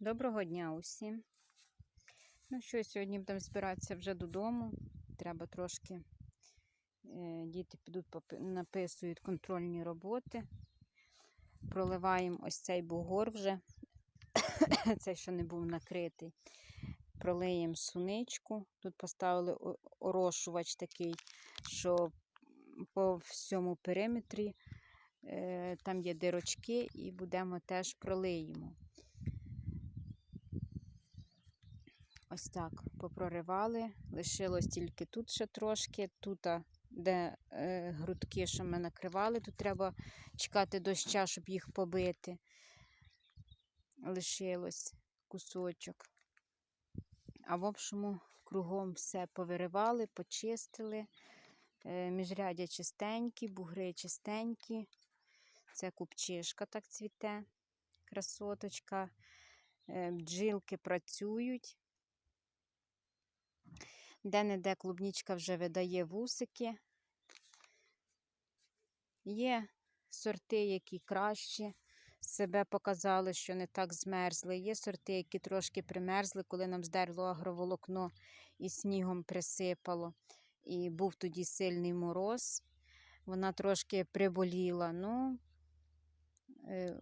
Доброго дня усім. Ну що, сьогодні будемо збиратися вже додому. Треба трошки. е, Діти підуть написують контрольні роботи. Проливаємо ось цей бугор вже. Цей, що не був накритий. Пролиємо суничку. Тут поставили орошувач такий, що по всьому периметрі е, там є дирочки, і будемо теж пролиємо. Ось так попроривали. Лишилось тільки тут ще трошки. Тут, де е, грудки, що ми накривали, тут треба чекати доща, щоб їх побити. Лишилось кусочок. А в общому кругом все повиривали, почистили. Е, міжрядя чистенькі, бугри чистенькі. Це купчишка так цвіте, красоточка. Е, бджілки працюють. Де-не-де клубнічка вже видає вусики. Є сорти, які краще себе показали, що не так змерзли. Є сорти, які трошки примерзли, коли нам здерло агроволокно і снігом присипало. І був тоді сильний мороз. Вона трошки приболіла. Ну,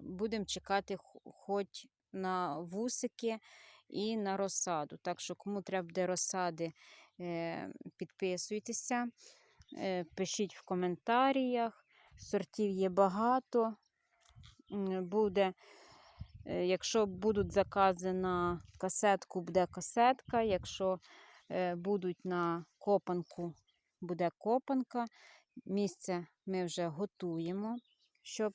будемо чекати хоч на вусики і на розсаду. Так що, кому треба буде розсади, е, підписуйтеся, е, пишіть в коментарях. Сортів є багато. Буде, е, якщо будуть закази на касетку, буде касетка. Якщо е, будуть на копанку, буде копанка. Місце ми вже готуємо, щоб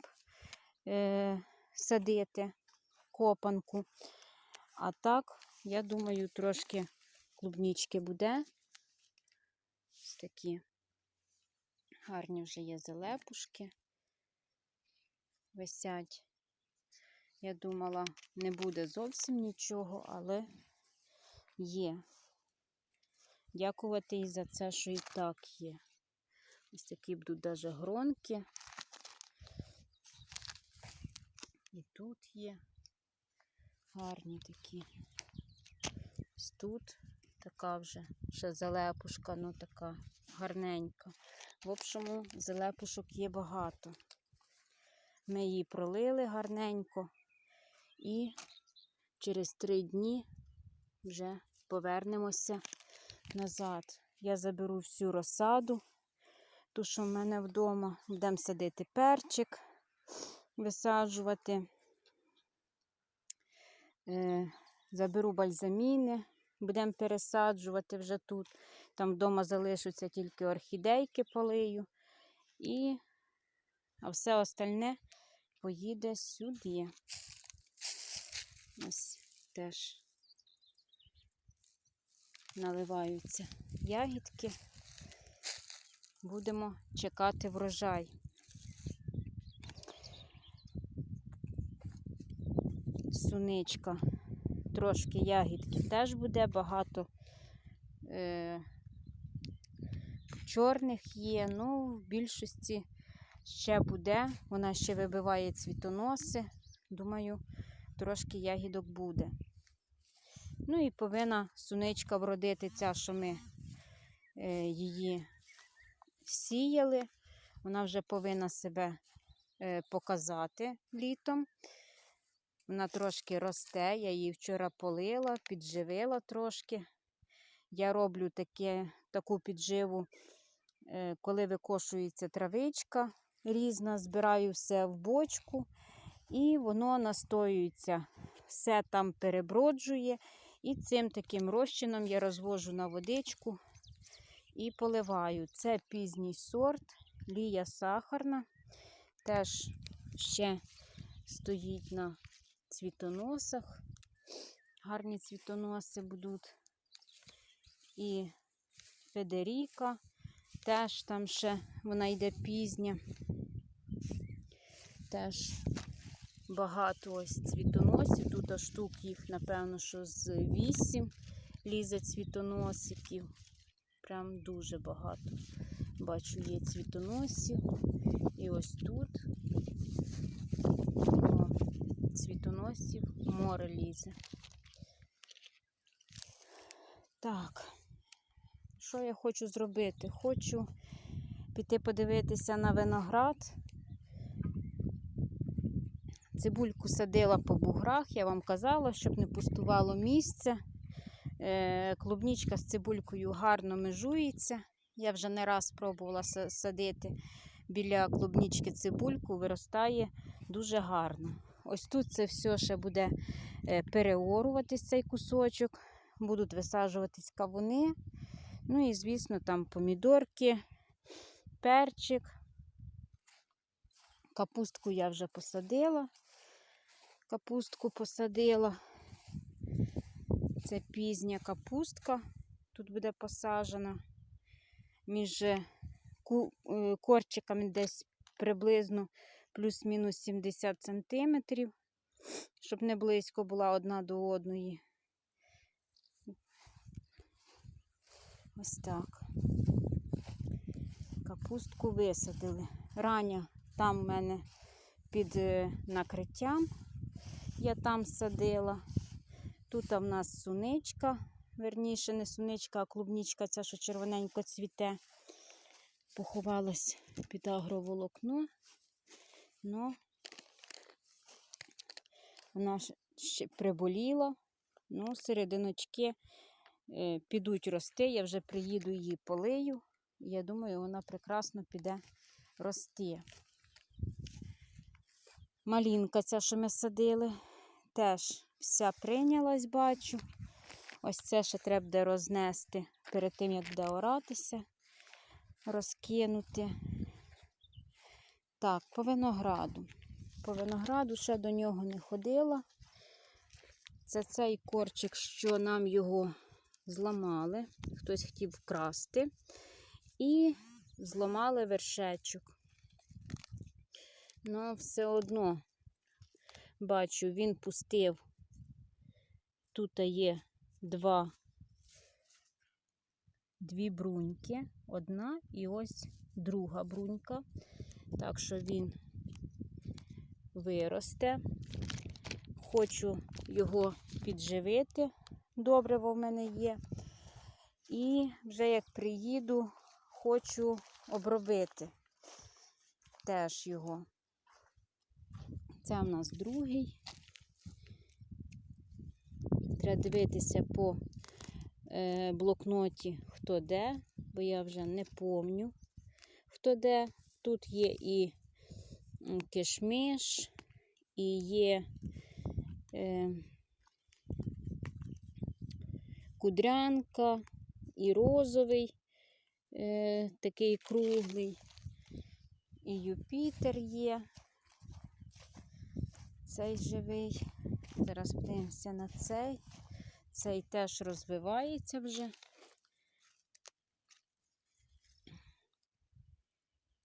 е, садити копанку. А так, я думаю, трошки клубнічки буде. Ось такі гарні вже є залепушки. Висять. Я думала, не буде зовсім нічого, але є. Дякувати і за це, що і так є. Ось такі будуть навіть гронки. І тут є гарні такі. Ось тут така вже ще залепушка, ну така гарненька. В общому, залепушок є багато. Ми її пролили гарненько і через три дні вже повернемося назад. Я заберу всю розсаду, ту, що в мене вдома. Будемо садити перчик, висаджувати. Е, Заберу бальзаміни, будемо пересаджувати вже тут. Там вдома залишаться тільки орхідейки полию. І а все остальне поїде сюди. Ось теж наливаються ягідки. Будемо чекати врожай. Суничка. Трошки ягідки теж буде, багато е, чорних є, ну, в більшості ще буде. Вона ще вибиває цвітоноси. Думаю, трошки ягідок буде. Ну і повинна суничка вродити ця, що ми е, її сіяли. Вона вже повинна себе е, показати літом. Вона трошки росте, я її вчора полила, підживила трошки. Я роблю таке, таку підживу, е, коли викошується травичка різна, збираю все в бочку, і воно настоюється, все там переброджує. І цим таким розчином я розвожу на водичку і поливаю. Це пізній сорт, лія сахарна. Теж ще стоїть на цвітоносах. Гарні цвітоноси будуть. І Федеріка. Теж там ще вона йде пізня. Теж багато ось цвітоносів. Тут штук їх, напевно, що з 8 лізе цвітоносиків. Прям дуже багато. Бачу, є цвітоносів. І ось тут. Цвітоносів море лізе. Так, що я хочу зробити? Хочу піти подивитися на виноград. Цибульку садила по буграх, я вам казала, щоб не пустувало місце. Е, Клубнічка з цибулькою гарно межується. Я вже не раз пробувала садити біля клубнічки цибульку, виростає дуже гарно. Ось тут це все ще буде е, переоруватись цей кусочок, будуть висаджуватись кавуни. Ну і, звісно, там помідорки, перчик. Капустку я вже посадила. Капустку посадила. Це пізня капустка. Тут буде посаджена між е, е, корчиками десь приблизно плюс-мінус 70 сантиметрів, щоб не близько була одна до одної. Ось так. Капустку висадили. Рання там в мене під е, накриттям. Я там садила. Тут в нас суничка, верніше, не суничка, а клубнічка, ця, що червоненько цвіте. Поховалась під агроволокно. Ну, вона ще приболіла. Ну, серединочки е, підуть рости. Я вже приїду її полию. Я думаю, вона прекрасно піде рости. Малінка ця, що ми садили, теж вся прийнялась, бачу. Ось це ще треба буде рознести перед тим, як буде оратися, розкинути. Так, по винограду. По винограду ще до нього не ходила. Це цей корчик, що нам його зламали. Хтось хотів вкрасти. І зламали вершечок. Ну, все одно бачу, він пустив. Тут є два, дві бруньки. Одна і ось друга брунька. Так що він виросте. Хочу його підживити. Добриво в мене є. І вже як приїду, хочу обробити теж його. Це в нас другий. Треба дивитися по е, блокноті, хто де, бо я вже не помню, хто де. Тут є і м, кишмиш, і є е, кудрянка, і розовий, е, такий круглий, і Юпітер є. Цей живий. Зараз подивимося на цей. Цей теж розвивається вже.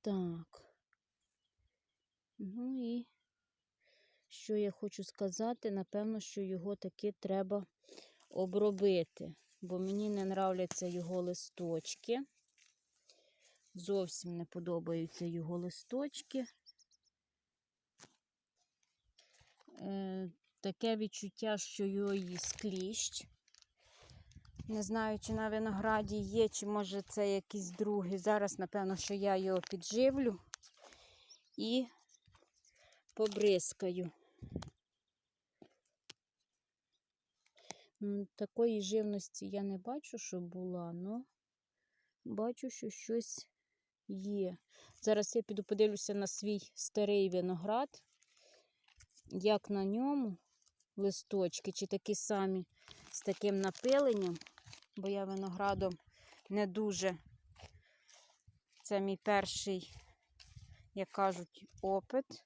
Так. Ну і що я хочу сказати, напевно, що його таки треба обробити, бо мені не нравляться його листочки. Зовсім не подобаються його листочки. Е, таке відчуття, що його їсть кліщ. Не знаю, чи на винограді є, чи може це якийсь другий. Зараз, напевно, що я його підживлю і побризкаю. Такої живності я не бачу, що була, але бачу, що щось є. Зараз я піду подивлюся на свій старий виноград, як на ньому листочки, чи такі самі з таким напиленням, бо я виноградом не дуже. Це мій перший, як кажуть, опит,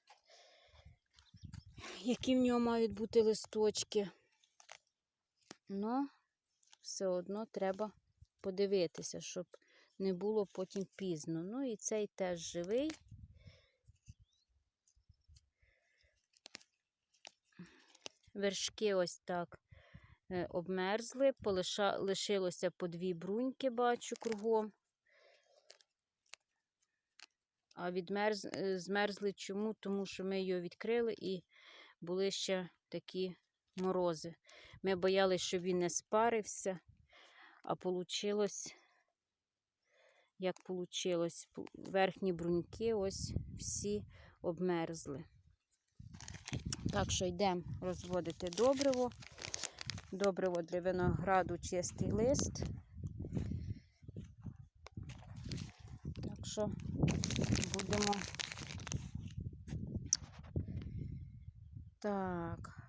які в нього мають бути листочки. Ну, все одно треба подивитися, щоб не було потім пізно. Ну і цей теж живий. Вершки ось так обмерзли, полиша, лишилося по дві бруньки, бачу кругом. А відмерз, е, змерзли чому? Тому що ми його відкрили і були ще такі морози. Ми боялися, що він не спарився, а вийшло, як вийшло. Верхні бруньки ось всі обмерзли. Так що йдемо розводити добриво. Добриво для винограду чистий лист. Так що будемо. Так.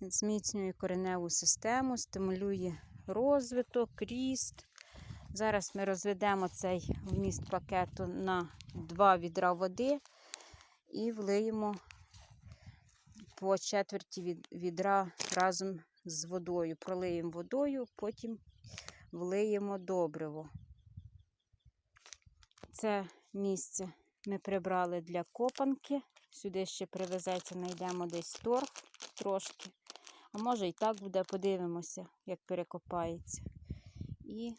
Зміцнює кореневу систему, стимулює розвиток, ріст. Зараз ми розведемо цей вміст пакету на 2 відра води і влиємо по четверті від- відра разом з водою. Пролиємо водою, потім влиємо добриво. Це місце ми прибрали для копанки. Сюди ще привезеться, знайдемо десь торф трошки. А може і так буде, подивимося, як перекопається. І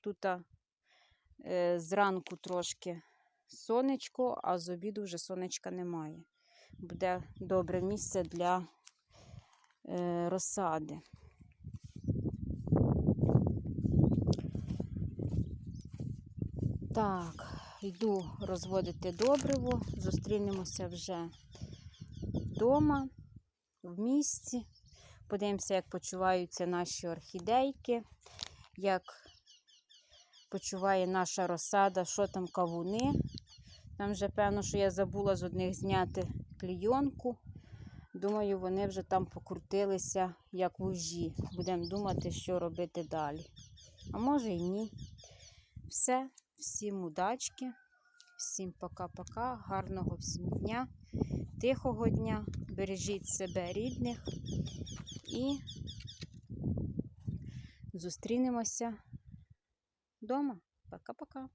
тут е, зранку трошки сонечко, а з обіду вже сонечка немає. Буде добре місце для е, розсади. Так, йду розводити добриво. Зустрінемося вже вдома, в місті. Подивимося, як почуваються наші орхідейки, як почуває наша розсада, що там кавуни. Там вже, певно, що я забула з одних зняти клійонку. Думаю, вони вже там покрутилися, як вужі. Будемо думати, що робити далі. А може і ні. Все, всім удачки, всім пока-пока, гарного всім дня, тихого дня, бережіть себе рідних і зустрінемося вдома. Пока-пока.